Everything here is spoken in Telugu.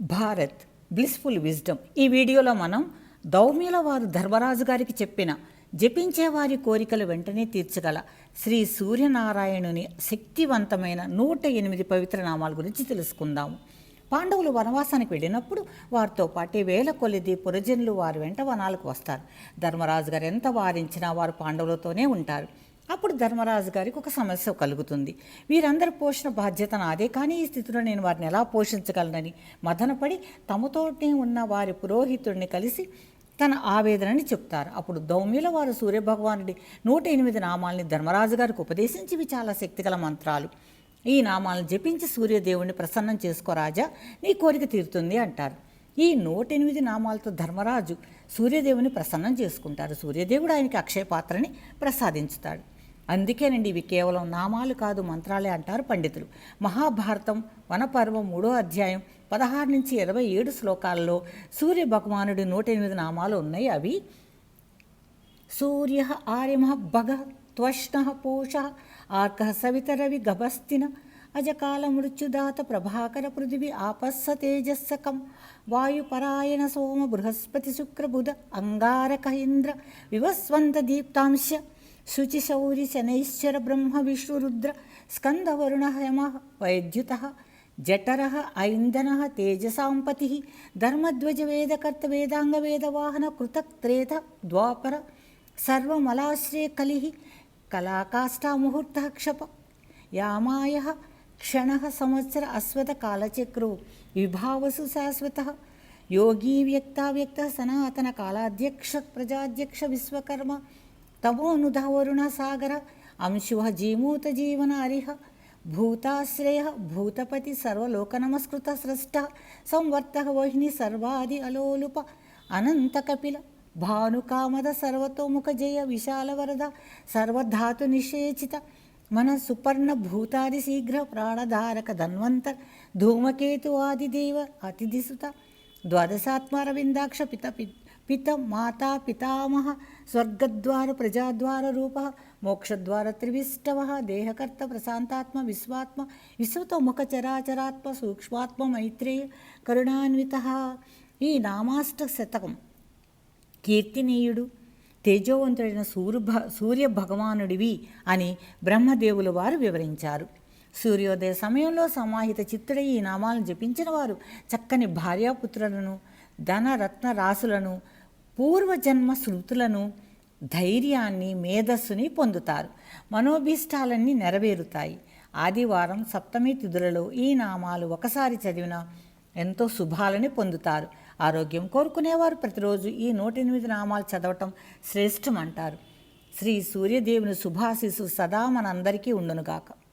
భారత్ బ్లిస్ఫుల్ విజ్డమ్ ఈ వీడియోలో మనం దౌమ్యుల వారు ధర్మరాజు గారికి చెప్పిన జపించే వారి కోరికలు వెంటనే తీర్చగల శ్రీ సూర్యనారాయణుని శక్తివంతమైన నూట ఎనిమిది పవిత్ర నామాల గురించి తెలుసుకుందాము. పాండవులు వనవాసానికి వెళ్ళినప్పుడు వారితో పాటే వేల కొలిది పురజనులు వారి వెంట వనాలకు వస్తారు. ధర్మరాజు గారు ఎంత వారించినా వారు పాండవులతోనే ఉంటారు. అప్పుడు ధర్మరాజు గారికి ఒక సమస్య కలుగుతుంది. వీరందరి పోషణ బాధ్యత నాదే కానీ ఈ స్థితిలో నేను వారిని ఎలా పోషించగలనని మదనపడి తమతోటే ఉన్న వారి పురోహితుడిని కలిసి తన ఆవేదనని చెప్తారు. అప్పుడు దౌమ్యుల వారు సూర్యభగవానుడి నూట ఎనిమిది నామాల్ని ధర్మరాజు గారికి ఉపదేశించి ఇవి చాలా శక్తిగల మంత్రాలు. ఈ నామాలను జపించి సూర్యదేవుణ్ణి ప్రసన్నం చేసుకో రాజా నీ కోరిక తీరుతుంది అంటారు. ఈ నూట ఎనిమిది నామాలతో ధర్మరాజు సూర్యదేవుని ప్రసన్నం చేసుకుంటారు. సూర్యదేవుడు ఆయనకి అక్షయ పాత్రని ప్రసాదించుతాడు. అందుకేనండి ఇవి కేవలం నామాలు కాదు మంత్రాలే అంటారు పండితులు. మహాభారతం వనపర్వం మూడో అధ్యాయం పదహారు నుంచి ఇరవై ఏడు శ్లోకాల్లో సూర్య భగవానుడి నూట ఎనిమిది నామాలు ఉన్నాయి. అవి సూర్య ఆర్యమ భగ త్వష్ణ పూష ఆర్క సవితరవి గభస్తిన అజకాల మృత్యుదాత ప్రభాకర పృథివి ఆపస్స తేజస్సకం వాయుపరాయణ సోమ బృహస్పతి శుక్రబుధ అంగారక ఇంద్ర వివస్వంత దీప్తాంశ శుచిశౌరి శనైశ్చర బ్రహ్మ విష్ణురుద్ర స్కందవరుణ హమ వైద్యుత జఠర ఐందన తేజసాంపతి ధర్మధ్వజ వేదకర్త వేదాంగ వేదవాహన కృతక్త్రేత ద్వాపర సర్వమలాశ్రయ కలి కళాకాష్టాముహూర్త క్షప యామాయ క్షణ సంవత్సర అశ్వత కాలచక్రో విభావసు శాశ్వత యోగీ వ్యక్తావ్యక్త సనాతన కాలాధ్యక్ష ప్రజాధ్యక్ష విశ్వకర్మ తమోనుధవరుణ సాగర అంశువ జీమూత జీవన హరిహ భూతాశ్రయ భూతపతి సర్వలోక నమస్కృత స్రష్ట సంవర్త వహిని సర్వాది అలోలుప అనంత కపిల భానుకామద సర్వతోముఖ జయ విశాల వరద సర్వధాతు నిషేచిత మన సుపర్ణ భూతాది శీఘ్ర ప్రాణధారక ధన్వంతర్ ధూమకేతు ఆదిదేవ అతిథిసుత ద్వాదశాత్మారవిందాక్ష పిత పి- పిత మాతా పితామహ స్వర్గద్వార ప్రజాద్వార రూప మోక్షద్వార త్రివిష్టవ దేహకర్త ప్రశాంతాత్మ విశ్వాత్మ విశ్వతోముఖ చరాచరాత్మ సూక్ష్మాత్మ మైత్రేయ కరుణాన్విత. ఈ నామాష్ట శతకం కీర్తినీయుడు తేజోవంతుడైన సూర్య సూర్య భగవానుడివి అని బ్రహ్మదేవుల వారు వివరించారు. సూర్యోదయ సమయంలో సమాహిత చిత్తుడై ఈ నామాలను జపించిన వారు చక్కని భార్యాపుత్రులను ధన రత్న రాసులను పూర్వజన్మ శృతులను ధైర్యాన్ని మేధస్సుని పొందుతారు. మనోభీష్టాలన్నీ నెరవేరుతాయి. ఆదివారం సప్తమి తిథులలో ఈ నామాలు ఒకసారి చదివిన ఎంతో శుభాలని పొందుతారు. ఆరోగ్యం కోరుకునేవారు ప్రతిరోజు ఈ నూట ఎనిమిది నామాలు చదవటం శ్రేష్టం అంటారు. శ్రీ సూర్యదేవుని శుభాశీస్సు సదా మనందరికీ ఉండునుగాక.